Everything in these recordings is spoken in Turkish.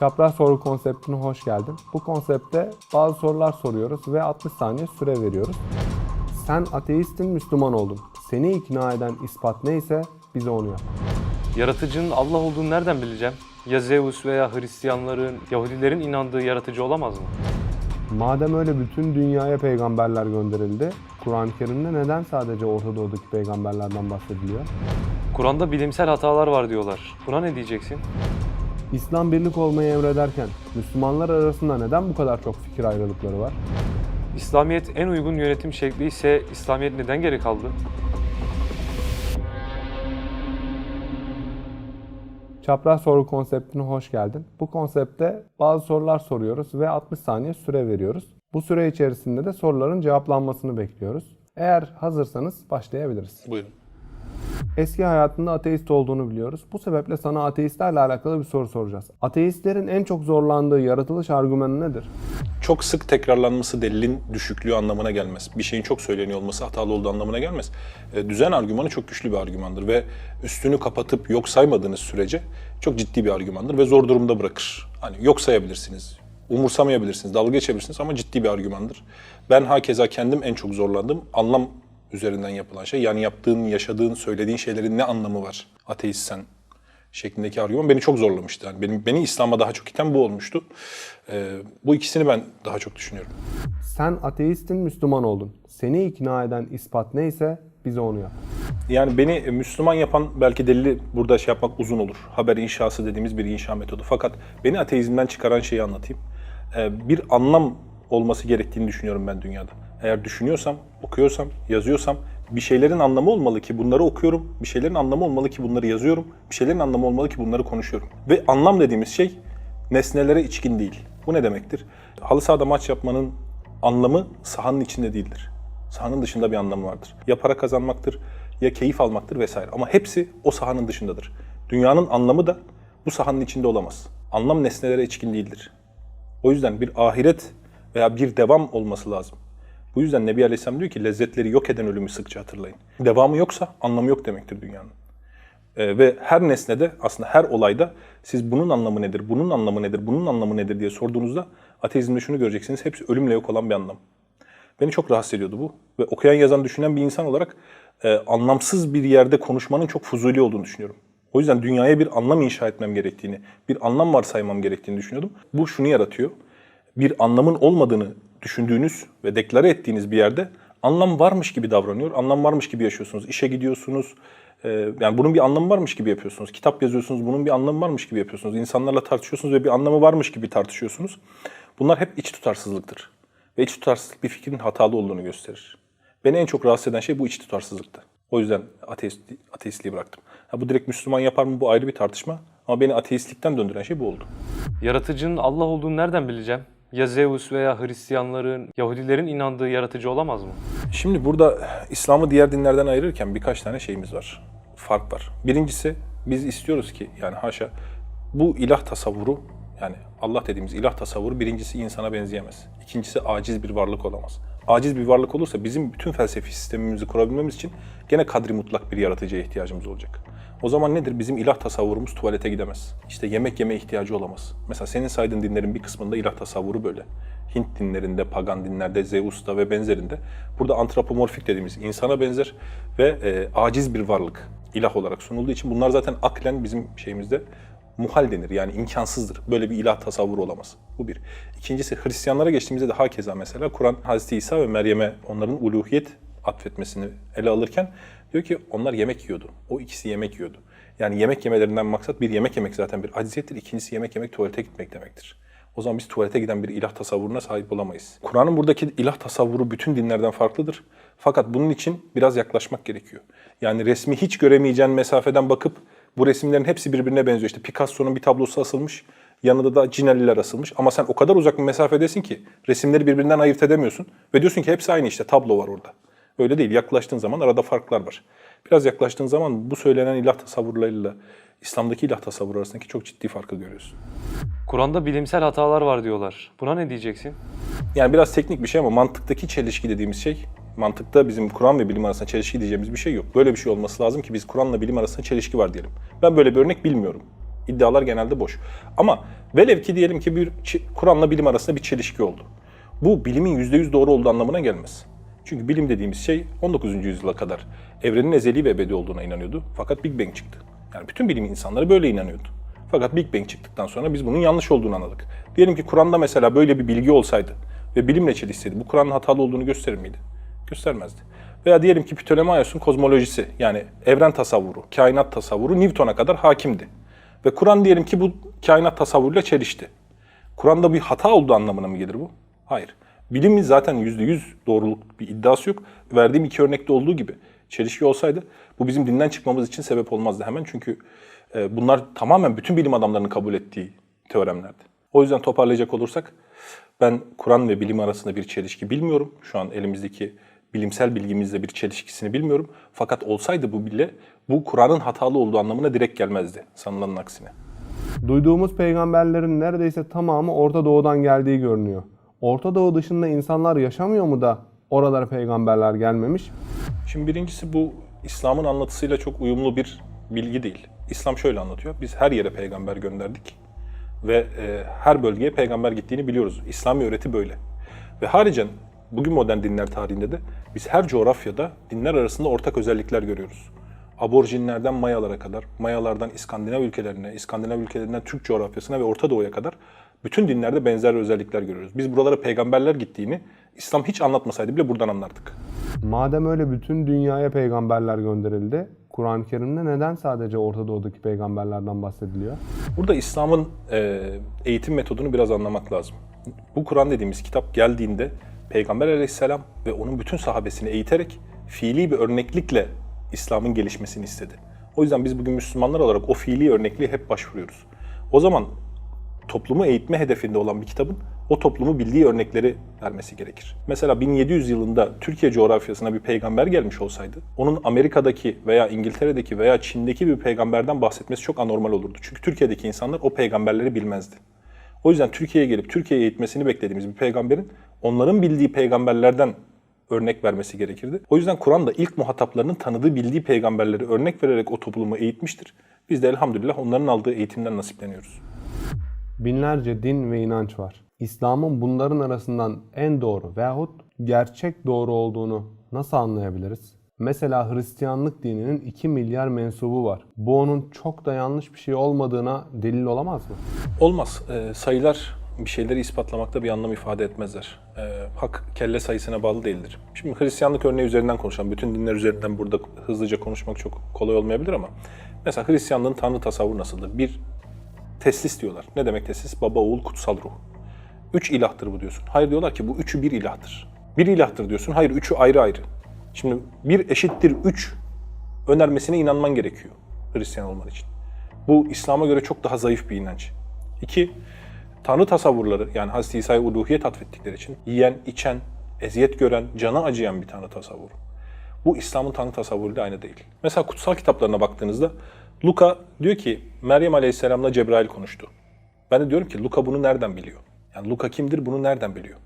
Çapraz soru konseptine hoş geldin. Bu konsepte bazı sorular soruyoruz ve 60 saniye süre veriyoruz. Sen ateistin Müslüman oldun. Seni ikna eden ispat neyse bize onu yap. Yaratıcının Allah olduğunu nereden bileceğim? Ya Zeus veya Hristiyanların, Yahudilerin inandığı yaratıcı olamaz mı? Madem öyle bütün dünyaya peygamberler gönderildi, Kur'an-ı Kerim'de neden sadece Orta Doğu'daki peygamberlerden bahsediliyor? Kur'an'da bilimsel hatalar var diyorlar. Buna ne diyeceksin? İslam birlik olmayı emrederken Müslümanlar arasında neden bu kadar çok fikir ayrılıkları var? İslamiyet en uygun yönetim şekli ise İslamiyet neden geri kaldı? Çapraz soru konseptine hoş geldin. Bu konsepte bazı sorular soruyoruz ve 60 saniye süre veriyoruz. Bu süre içerisinde de soruların cevaplanmasını bekliyoruz. Eğer hazırsanız başlayabiliriz. Buyurun. Eski hayatında ateist olduğunu biliyoruz. Bu sebeple sana ateistlerle alakalı bir soru soracağız. Ateistlerin en çok zorlandığı yaratılış argümanı nedir? Çok sık tekrarlanması delilin düşüklüğü anlamına gelmez. Bir şeyin çok söyleniyor olması hatalı olduğu anlamına gelmez. E, düzen argümanı çok güçlü bir argümandır ve üstünü kapatıp yok saymadığınız sürece çok ciddi bir argümandır ve zor durumda bırakır. Hani yok sayabilirsiniz, umursamayabilirsiniz, dalga geçebilirsiniz ama ciddi bir argümandır. Ben hakeza kendim en çok zorlandığım anlam üzerinden yapılan şey. Yani yaptığın, yaşadığın, söylediğin şeylerin ne anlamı var ateistsen şeklindeki argüman beni çok zorlamıştı. Yani benim, beni İslam'a daha çok iten bu olmuştu. Ee, bu ikisini ben daha çok düşünüyorum. Sen ateistin Müslüman oldun. Seni ikna eden ispat neyse bize onu yap. Yani beni e, Müslüman yapan belki delili burada şey yapmak uzun olur. Haber inşası dediğimiz bir inşa metodu. Fakat beni ateizmden çıkaran şeyi anlatayım. Ee, bir anlam olması gerektiğini düşünüyorum ben dünyada. Eğer düşünüyorsam, okuyorsam, yazıyorsam bir şeylerin anlamı olmalı ki bunları okuyorum. Bir şeylerin anlamı olmalı ki bunları yazıyorum. Bir şeylerin anlamı olmalı ki bunları konuşuyorum. Ve anlam dediğimiz şey nesnelere içkin değil. Bu ne demektir? Halı sahada maç yapmanın anlamı sahanın içinde değildir. Sahanın dışında bir anlamı vardır. Ya para kazanmaktır, ya keyif almaktır vesaire. Ama hepsi o sahanın dışındadır. Dünyanın anlamı da bu sahanın içinde olamaz. Anlam nesnelere içkin değildir. O yüzden bir ahiret veya bir devam olması lazım. Bu yüzden Nebi Aleyhisselam diyor ki lezzetleri yok eden ölümü sıkça hatırlayın. Devamı yoksa anlamı yok demektir dünyanın. Ee, ve her nesnede aslında her olayda siz bunun anlamı nedir, bunun anlamı nedir, bunun anlamı nedir diye sorduğunuzda ateizmde şunu göreceksiniz. Hepsi ölümle yok olan bir anlam. Beni çok rahatsız ediyordu bu. Ve okuyan, yazan, düşünen bir insan olarak e, anlamsız bir yerde konuşmanın çok fuzuli olduğunu düşünüyorum. O yüzden dünyaya bir anlam inşa etmem gerektiğini, bir anlam varsaymam gerektiğini düşünüyordum. Bu şunu yaratıyor. Bir anlamın olmadığını düşündüğünüz ve deklare ettiğiniz bir yerde anlam varmış gibi davranıyor, anlam varmış gibi yaşıyorsunuz. İşe gidiyorsunuz, e, yani bunun bir anlamı varmış gibi yapıyorsunuz. Kitap yazıyorsunuz, bunun bir anlamı varmış gibi yapıyorsunuz. İnsanlarla tartışıyorsunuz ve bir anlamı varmış gibi tartışıyorsunuz. Bunlar hep iç tutarsızlıktır. Ve iç tutarsızlık bir fikrin hatalı olduğunu gösterir. Beni en çok rahatsız eden şey bu iç tutarsızlıktı. O yüzden ateist, ateistliği bıraktım. Ha, bu direkt Müslüman yapar mı bu ayrı bir tartışma. Ama beni ateistlikten döndüren şey bu oldu. Yaratıcının Allah olduğunu nereden bileceğim? Ya Zeus veya Hristiyanların, Yahudilerin inandığı yaratıcı olamaz mı? Şimdi burada İslam'ı diğer dinlerden ayırırken birkaç tane şeyimiz var. Fark var. Birincisi biz istiyoruz ki yani haşa bu ilah tasavvuru yani Allah dediğimiz ilah tasavvuru birincisi insana benzeyemez. İkincisi aciz bir varlık olamaz. Aciz bir varlık olursa bizim bütün felsefi sistemimizi kurabilmemiz için gene kadri mutlak bir yaratıcıya ihtiyacımız olacak. O zaman nedir? Bizim ilah tasavvurumuz tuvalete gidemez. İşte yemek yeme ihtiyacı olamaz. Mesela senin saydığın dinlerin bir kısmında ilah tasavvuru böyle. Hint dinlerinde, pagan dinlerde, Zeus'ta ve benzerinde. Burada antropomorfik dediğimiz insana benzer ve e, aciz bir varlık ilah olarak sunulduğu için bunlar zaten aklen bizim şeyimizde muhal denir. Yani imkansızdır. Böyle bir ilah tasavvuru olamaz. Bu bir. İkincisi Hristiyanlara geçtiğimizde de hakeza mesela Kur'an Hazreti İsa ve Meryem'e onların uluhiyet atfetmesini ele alırken diyor ki onlar yemek yiyordu. O ikisi yemek yiyordu. Yani yemek yemelerinden maksat bir yemek yemek zaten bir aciziyettir. İkincisi yemek yemek tuvalete gitmek demektir. O zaman biz tuvalete giden bir ilah tasavvuruna sahip olamayız. Kur'an'ın buradaki ilah tasavvuru bütün dinlerden farklıdır. Fakat bunun için biraz yaklaşmak gerekiyor. Yani resmi hiç göremeyeceğin mesafeden bakıp bu resimlerin hepsi birbirine benziyor. İşte Picasso'nun bir tablosu asılmış, yanında da Cinelliler asılmış. Ama sen o kadar uzak bir mesafedesin ki resimleri birbirinden ayırt edemiyorsun. Ve diyorsun ki hepsi aynı işte tablo var orada. Öyle değil. Yaklaştığın zaman arada farklar var. Biraz yaklaştığın zaman bu söylenen ilah tasavvurlarıyla İslam'daki ilah tasavvuru arasındaki çok ciddi farkı görüyorsun. Kur'an'da bilimsel hatalar var diyorlar. Buna ne diyeceksin? Yani biraz teknik bir şey ama mantıktaki çelişki dediğimiz şey, mantıkta bizim Kur'an ve bilim arasında çelişki diyeceğimiz bir şey yok. Böyle bir şey olması lazım ki biz Kur'an'la bilim arasında çelişki var diyelim. Ben böyle bir örnek bilmiyorum. iddialar genelde boş. Ama velev ki diyelim ki bir Kur'an'la bilim arasında bir çelişki oldu. Bu bilimin %100 doğru olduğu anlamına gelmez. Çünkü bilim dediğimiz şey 19. yüzyıla kadar evrenin ezeli ve ebedi olduğuna inanıyordu. Fakat Big Bang çıktı. Yani bütün bilim insanları böyle inanıyordu. Fakat Big Bang çıktıktan sonra biz bunun yanlış olduğunu anladık. Diyelim ki Kur'an'da mesela böyle bir bilgi olsaydı ve bilimle çelişseydi bu Kur'an'ın hatalı olduğunu gösterir miydi? Göstermezdi. Veya diyelim ki Ptolemaios'un kozmolojisi yani evren tasavvuru, kainat tasavvuru Newton'a kadar hakimdi. Ve Kur'an diyelim ki bu kainat tasavvuruyla çelişti. Kur'an'da bir hata olduğu anlamına mı gelir bu? Hayır. Bilimin zaten %100 doğruluk bir iddiası yok. Verdiğim iki örnekte olduğu gibi çelişki olsaydı bu bizim dinden çıkmamız için sebep olmazdı hemen. Çünkü e, bunlar tamamen bütün bilim adamlarının kabul ettiği teoremlerdi. O yüzden toparlayacak olursak ben Kur'an ve bilim arasında bir çelişki bilmiyorum. Şu an elimizdeki bilimsel bilgimizle bir çelişkisini bilmiyorum. Fakat olsaydı bu bile bu Kur'an'ın hatalı olduğu anlamına direkt gelmezdi sanılanın aksine. Duyduğumuz peygamberlerin neredeyse tamamı Orta Doğu'dan geldiği görünüyor. Orta Doğu dışında insanlar yaşamıyor mu da oralara peygamberler gelmemiş? Şimdi birincisi bu İslam'ın anlatısıyla çok uyumlu bir bilgi değil. İslam şöyle anlatıyor. Biz her yere peygamber gönderdik ve e, her bölgeye peygamber gittiğini biliyoruz. İslami öğreti böyle. Ve haricen bugün modern dinler tarihinde de biz her coğrafyada dinler arasında ortak özellikler görüyoruz. Aborjinlerden Mayalara kadar, Mayalardan İskandinav ülkelerine, İskandinav ülkelerinden Türk coğrafyasına ve Orta Doğu'ya kadar bütün dinlerde benzer özellikler görüyoruz. Biz buralara peygamberler gittiğini İslam hiç anlatmasaydı bile buradan anlardık. Madem öyle bütün dünyaya peygamberler gönderildi, Kur'an-ı Kerim'de neden sadece Orta Doğu'daki peygamberlerden bahsediliyor? Burada İslam'ın e, eğitim metodunu biraz anlamak lazım. Bu Kur'an dediğimiz kitap geldiğinde Peygamber aleyhisselam ve onun bütün sahabesini eğiterek fiili bir örneklikle İslam'ın gelişmesini istedi. O yüzden biz bugün Müslümanlar olarak o fiili örnekliğe hep başvuruyoruz. O zaman toplumu eğitme hedefinde olan bir kitabın o toplumu bildiği örnekleri vermesi gerekir. Mesela 1700 yılında Türkiye coğrafyasına bir peygamber gelmiş olsaydı, onun Amerika'daki veya İngiltere'deki veya Çin'deki bir peygamberden bahsetmesi çok anormal olurdu. Çünkü Türkiye'deki insanlar o peygamberleri bilmezdi. O yüzden Türkiye'ye gelip Türkiye'ye eğitmesini beklediğimiz bir peygamberin onların bildiği peygamberlerden örnek vermesi gerekirdi. O yüzden Kur'an da ilk muhataplarının tanıdığı bildiği peygamberleri örnek vererek o toplumu eğitmiştir. Biz de elhamdülillah onların aldığı eğitimden nasipleniyoruz. Binlerce din ve inanç var. İslam'ın bunların arasından en doğru veyahut gerçek doğru olduğunu nasıl anlayabiliriz? Mesela Hristiyanlık dininin 2 milyar mensubu var. Bu onun çok da yanlış bir şey olmadığına delil olamaz mı? Olmaz. Ee, sayılar bir şeyleri ispatlamakta bir anlam ifade etmezler. Ee, hak kelle sayısına bağlı değildir. Şimdi Hristiyanlık örneği üzerinden konuşalım. Bütün dinler üzerinden burada hızlıca konuşmak çok kolay olmayabilir ama mesela Hristiyanlığın tanrı tasavvuru nasıldır? Bir teslis diyorlar. Ne demek teslis? Baba, oğul, kutsal ruh. Üç ilahtır bu diyorsun. Hayır diyorlar ki bu üçü bir ilahtır. Bir ilahtır diyorsun. Hayır üçü ayrı ayrı. Şimdi bir eşittir üç önermesine inanman gerekiyor Hristiyan olman için. Bu İslam'a göre çok daha zayıf bir inanç. İki, Tanrı tasavvurları yani Hz. İsa'ya uluhiyet atfettikleri için yiyen, içen, eziyet gören, cana acıyan bir Tanrı tasavvuru. Bu İslam'ın Tanrı tasavvuruyla aynı değil. Mesela kutsal kitaplarına baktığınızda Luka diyor ki Meryem Aleyhisselam'la Cebrail konuştu. Ben de diyorum ki Luka bunu nereden biliyor? Yani Luka kimdir bunu nereden biliyor?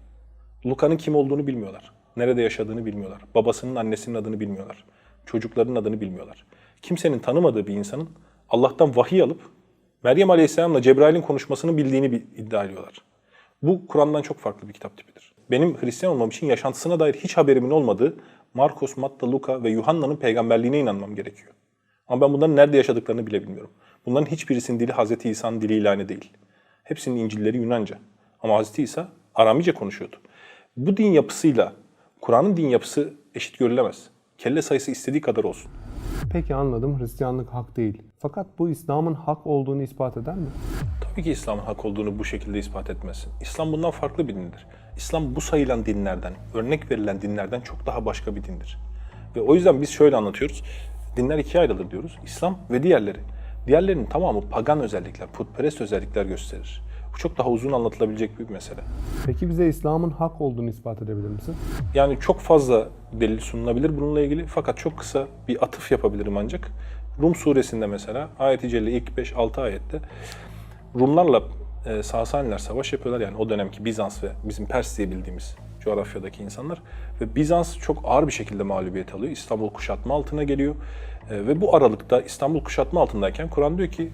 Luka'nın kim olduğunu bilmiyorlar. Nerede yaşadığını bilmiyorlar. Babasının, annesinin adını bilmiyorlar. Çocuklarının adını bilmiyorlar. Kimsenin tanımadığı bir insanın Allah'tan vahiy alıp Meryem Aleyhisselam'la Cebrail'in konuşmasını bildiğini bir- iddia ediyorlar. Bu Kur'an'dan çok farklı bir kitap tipidir. Benim Hristiyan olmam için yaşantısına dair hiç haberimin olmadığı Markus, Matta, Luka ve Yuhanna'nın peygamberliğine inanmam gerekiyor. Ama ben bunların nerede yaşadıklarını bile bilmiyorum. Bunların hiçbirisinin dili Hz. İsa'nın diliyle aynı değil. Hepsinin İncil'leri Yunanca. Ama Hz. İsa Aramice konuşuyordu. Bu din yapısıyla Kur'an'ın din yapısı eşit görülemez. Kelle sayısı istediği kadar olsun. Peki anladım Hristiyanlık hak değil. Fakat bu İslam'ın hak olduğunu ispat eder mi? Tabii ki İslam'ın hak olduğunu bu şekilde ispat etmezsin. İslam bundan farklı bir dindir. İslam bu sayılan dinlerden, örnek verilen dinlerden çok daha başka bir dindir. Ve o yüzden biz şöyle anlatıyoruz. Dinler ikiye ayrılır diyoruz. İslam ve diğerleri. Diğerlerinin tamamı pagan özellikler, putperest özellikler gösterir. Bu çok daha uzun anlatılabilecek bir mesele. Peki bize İslam'ın hak olduğunu ispat edebilir misin? Yani çok fazla delil sunulabilir bununla ilgili fakat çok kısa bir atıf yapabilirim ancak. Rum suresinde mesela ayet-i celle ilk 5-6 ayette Rumlarla e, Sasaniler savaş yapıyorlar. Yani o dönemki Bizans ve bizim Pers diye bildiğimiz coğrafyadaki insanlar. Ve Bizans çok ağır bir şekilde mağlubiyet alıyor. İstanbul kuşatma altına geliyor. E, ve bu aralıkta İstanbul kuşatma altındayken Kur'an diyor ki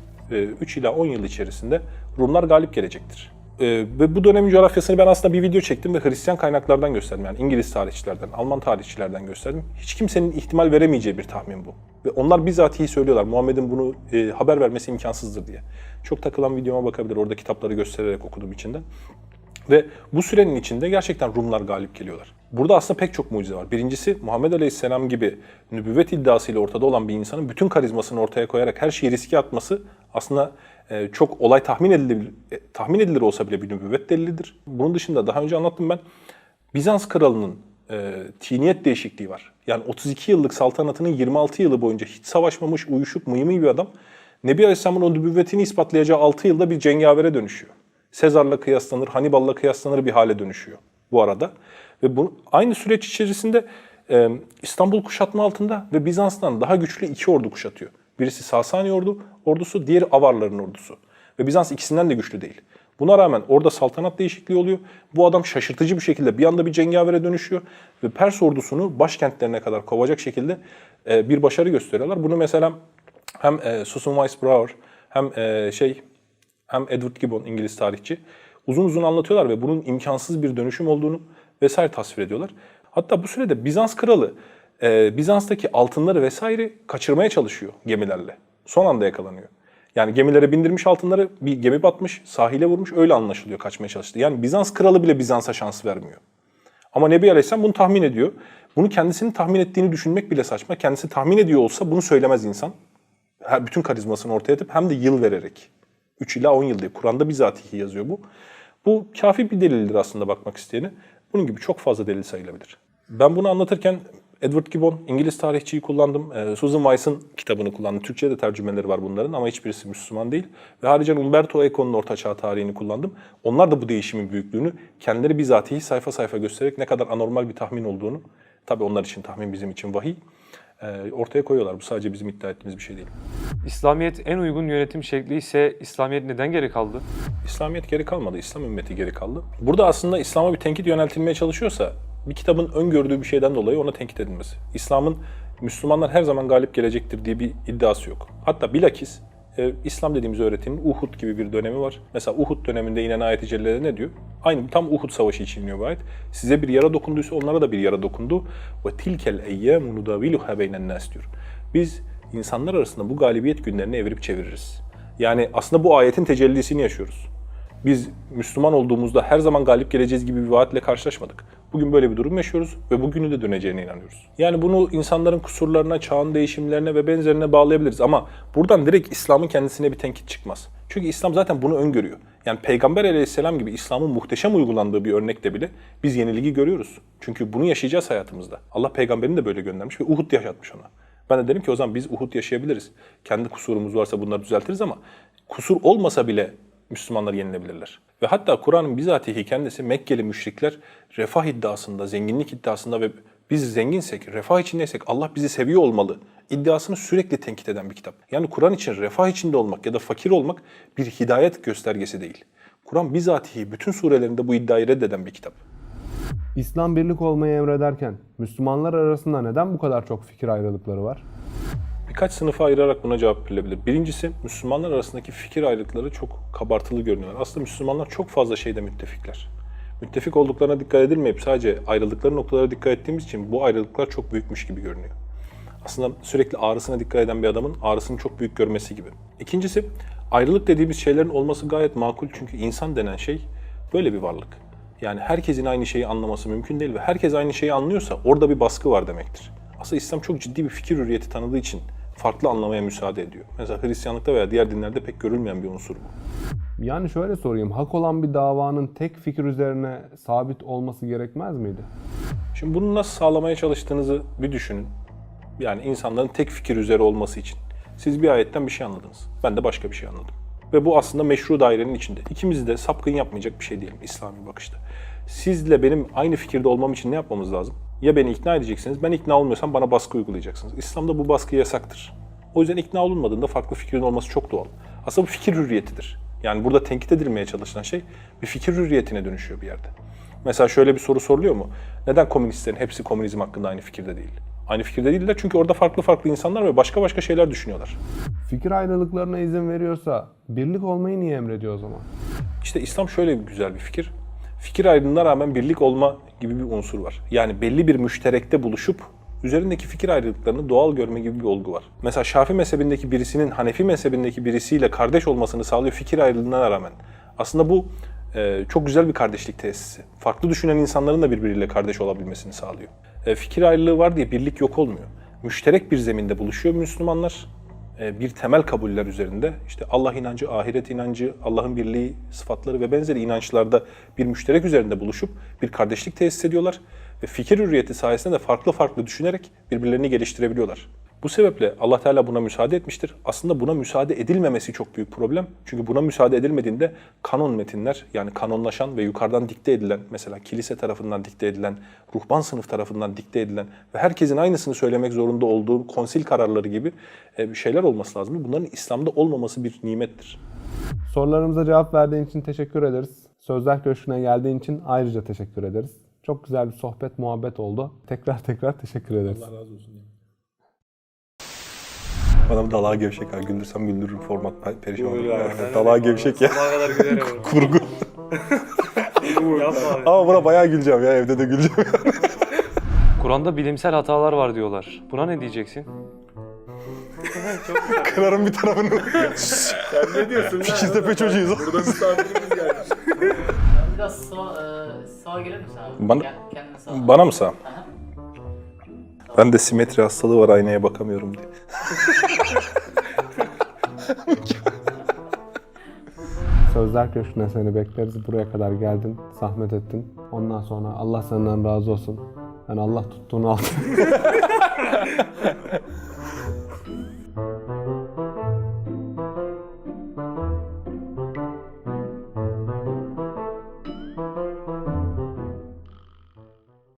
3 ila 10 yıl içerisinde Rumlar galip gelecektir. E, ve bu dönemin coğrafyasını ben aslında bir video çektim ve Hristiyan kaynaklardan gösterdim. Yani İngiliz tarihçilerden, Alman tarihçilerden gösterdim. Hiç kimsenin ihtimal veremeyeceği bir tahmin bu. Ve onlar bizatihi söylüyorlar Muhammed'in bunu e, haber vermesi imkansızdır diye. Çok takılan videoma bakabilir. Orada kitapları göstererek okudum içinden. Ve bu sürenin içinde gerçekten Rumlar galip geliyorlar. Burada aslında pek çok mucize var. Birincisi Muhammed Aleyhisselam gibi nübüvvet iddiasıyla ortada olan bir insanın bütün karizmasını ortaya koyarak her şeyi riske atması aslında e, çok olay tahmin edilir, e, tahmin edilir olsa bile bir nübüvvet delilidir. Bunun dışında daha önce anlattım ben. Bizans kralının e, tiniyet değişikliği var. Yani 32 yıllık saltanatının 26 yılı boyunca hiç savaşmamış, uyuşuk, mıyımı bir adam. Nebi Aleyhisselam'ın o nübüvvetini ispatlayacağı 6 yılda bir cengavere dönüşüyor. Sezar'la kıyaslanır, Hannibal'la kıyaslanır bir hale dönüşüyor bu arada. Ve bu aynı süreç içerisinde e, İstanbul kuşatma altında ve Bizans'tan daha güçlü iki ordu kuşatıyor. Birisi Sasani ordu, ordusu, diğeri Avarların ordusu. Ve Bizans ikisinden de güçlü değil. Buna rağmen orada saltanat değişikliği oluyor. Bu adam şaşırtıcı bir şekilde bir anda bir cengavere dönüşüyor ve Pers ordusunu başkentlerine kadar kovacak şekilde e, bir başarı gösteriyorlar. Bunu mesela hem e, Susan Weisbrauer hem e, şey hem Edward Gibbon İngiliz tarihçi uzun uzun anlatıyorlar ve bunun imkansız bir dönüşüm olduğunu vesaire tasvir ediyorlar. Hatta bu sürede Bizans kralı e, Bizans'taki altınları vesaire kaçırmaya çalışıyor gemilerle. Son anda yakalanıyor. Yani gemilere bindirmiş altınları bir gemi batmış, sahile vurmuş öyle anlaşılıyor kaçmaya çalıştı. Yani Bizans kralı bile Bizans'a şans vermiyor. Ama Nebi Aleyhisselam bunu tahmin ediyor. Bunu kendisinin tahmin ettiğini düşünmek bile saçma. Kendisi tahmin ediyor olsa bunu söylemez insan. Her, bütün karizmasını ortaya atıp hem de yıl vererek. 3 ila 10 yıl diye. Kur'an'da bizatihi yazıyor bu. Bu kafi bir delildir aslında bakmak isteyeni. Bunun gibi çok fazla delil sayılabilir. Ben bunu anlatırken Edward Gibbon, İngiliz tarihçiyi kullandım. Ee, Susan Weiss'ın kitabını kullandım. Türkçe'de de tercümeleri var bunların ama hiçbirisi Müslüman değil. Ve haricen Umberto Eco'nun Orta Çağ tarihini kullandım. Onlar da bu değişimin büyüklüğünü kendileri bizatihi sayfa sayfa göstererek ne kadar anormal bir tahmin olduğunu, tabii onlar için tahmin bizim için vahiy, ortaya koyuyorlar. Bu sadece bizim iddia ettiğimiz bir şey değil. İslamiyet en uygun yönetim şekli ise İslamiyet neden geri kaldı? İslamiyet geri kalmadı, İslam ümmeti geri kaldı. Burada aslında İslam'a bir tenkit yöneltilmeye çalışıyorsa bir kitabın öngördüğü bir şeyden dolayı ona tenkit edilmesi. İslam'ın Müslümanlar her zaman galip gelecektir diye bir iddiası yok. Hatta bilakis e, İslam dediğimiz öğretinin Uhud gibi bir dönemi var. Mesela Uhud döneminde inen ayet-i cellede ne diyor? Aynı tam Uhud savaşı için iniyor bu ayet. Size bir yara dokunduysa onlara da bir yara dokundu. Ve tilkel eyyâmu nudaviluha beynen nas diyor. Biz insanlar arasında bu galibiyet günlerini evirip çeviririz. Yani aslında bu ayetin tecellisini yaşıyoruz. Biz Müslüman olduğumuzda her zaman galip geleceğiz gibi bir vaatle karşılaşmadık. Bugün böyle bir durum yaşıyoruz ve bugünü de döneceğine inanıyoruz. Yani bunu insanların kusurlarına, çağın değişimlerine ve benzerine bağlayabiliriz ama buradan direkt İslam'ın kendisine bir tenkit çıkmaz. Çünkü İslam zaten bunu öngörüyor. Yani Peygamber aleyhisselam gibi İslam'ın muhteşem uygulandığı bir örnekte bile biz yenilgi görüyoruz. Çünkü bunu yaşayacağız hayatımızda. Allah peygamberini de böyle göndermiş ve Uhud yaşatmış ona. Ben de dedim ki o zaman biz Uhud yaşayabiliriz. Kendi kusurumuz varsa bunları düzeltiriz ama kusur olmasa bile Müslümanlar yenilebilirler. Ve hatta Kur'an'ın bizatihi kendisi Mekkeli müşrikler refah iddiasında, zenginlik iddiasında ve biz zenginsek, refah içindeysek Allah bizi seviyor olmalı iddiasını sürekli tenkit eden bir kitap. Yani Kur'an için refah içinde olmak ya da fakir olmak bir hidayet göstergesi değil. Kur'an bizatihi bütün surelerinde bu iddiayı reddeden bir kitap. İslam birlik olmayı emrederken Müslümanlar arasında neden bu kadar çok fikir ayrılıkları var? Birkaç sınıfa ayırarak buna cevap verilebilir. Birincisi Müslümanlar arasındaki fikir ayrılıkları çok kabartılı görünüyorlar. Aslında Müslümanlar çok fazla şeyde müttefikler. Müttefik olduklarına dikkat edilmeyip sadece ayrıldıkları noktalara dikkat ettiğimiz için bu ayrılıklar çok büyükmüş gibi görünüyor. Aslında sürekli ağrısına dikkat eden bir adamın ağrısını çok büyük görmesi gibi. İkincisi ayrılık dediğimiz şeylerin olması gayet makul çünkü insan denen şey böyle bir varlık. Yani herkesin aynı şeyi anlaması mümkün değil ve herkes aynı şeyi anlıyorsa orada bir baskı var demektir. Aslında İslam çok ciddi bir fikir hürriyeti tanıdığı için farklı anlamaya müsaade ediyor. Mesela Hristiyanlıkta veya diğer dinlerde pek görülmeyen bir unsur bu. Yani şöyle sorayım, hak olan bir davanın tek fikir üzerine sabit olması gerekmez miydi? Şimdi bunu nasıl sağlamaya çalıştığınızı bir düşünün. Yani insanların tek fikir üzere olması için. Siz bir ayetten bir şey anladınız. Ben de başka bir şey anladım. Ve bu aslında meşru dairenin içinde. İkimiz de sapkın yapmayacak bir şey diyelim İslami bakışta. Sizle benim aynı fikirde olmam için ne yapmamız lazım? Ya beni ikna edeceksiniz, ben ikna olmuyorsam bana baskı uygulayacaksınız. İslam'da bu baskı yasaktır. O yüzden ikna olunmadığında farklı fikrin olması çok doğal. Aslında bu fikir hürriyetidir. Yani burada tenkit edilmeye çalışılan şey bir fikir hürriyetine dönüşüyor bir yerde. Mesela şöyle bir soru soruluyor mu? Neden komünistlerin hepsi komünizm hakkında aynı fikirde değil? Aynı fikirde değiller çünkü orada farklı farklı insanlar ve başka başka şeyler düşünüyorlar. Fikir ayrılıklarına izin veriyorsa birlik olmayı niye emrediyor o zaman? İşte İslam şöyle bir güzel bir fikir. Fikir ayrılığına rağmen birlik olma gibi bir unsur var. Yani belli bir müşterekte buluşup üzerindeki fikir ayrılıklarını doğal görme gibi bir olgu var. Mesela Şafii mezhebindeki birisinin Hanefi mezhebindeki birisiyle kardeş olmasını sağlıyor fikir ayrılığına rağmen. Aslında bu e, çok güzel bir kardeşlik tesisi. Farklı düşünen insanların da birbiriyle kardeş olabilmesini sağlıyor. E, fikir ayrılığı var diye birlik yok olmuyor. Müşterek bir zeminde buluşuyor Müslümanlar bir temel kabuller üzerinde işte Allah inancı, ahiret inancı, Allah'ın birliği, sıfatları ve benzeri inançlarda bir müşterek üzerinde buluşup bir kardeşlik tesis ediyorlar ve fikir hürriyeti sayesinde de farklı farklı düşünerek birbirlerini geliştirebiliyorlar. Bu sebeple Allah Teala buna müsaade etmiştir. Aslında buna müsaade edilmemesi çok büyük problem. Çünkü buna müsaade edilmediğinde kanon metinler yani kanonlaşan ve yukarıdan dikte edilen mesela kilise tarafından dikte edilen, ruhban sınıf tarafından dikte edilen ve herkesin aynısını söylemek zorunda olduğu konsil kararları gibi e, şeyler olması lazım. Bunların İslam'da olmaması bir nimettir. Sorularımıza cevap verdiğin için teşekkür ederiz. Sözler Köşkü'ne geldiğin için ayrıca teşekkür ederiz. Çok güzel bir sohbet, muhabbet oldu. Tekrar tekrar teşekkür ederiz. Bana bir dalağa gevşek ha. Güldürsem güldürürüm format perişan olur. Evet, Dalağa gevşek ya. Sabaha kadar gülerim. Kurgu. Yapma abi. Ama buna bayağı güleceğim ya. Evde de güleceğim. Kur'an'da bilimsel hatalar var diyorlar. Buna ne diyeceksin? Kırarım bir tarafını. Ne diyorsun Fikiztepe çocuğuyuz. Burada misafirimiz gelmiş. Biraz sağa, e, sağa gelir misin abi? Bana- kendine sağa. Bana mı sağ? Ben de simetri hastalığı var aynaya bakamıyorum diye. Sözler Köşkü'ne seni bekleriz. Buraya kadar geldin, zahmet ettin. Ondan sonra Allah senden razı olsun. Yani Allah tuttuğunu aldı.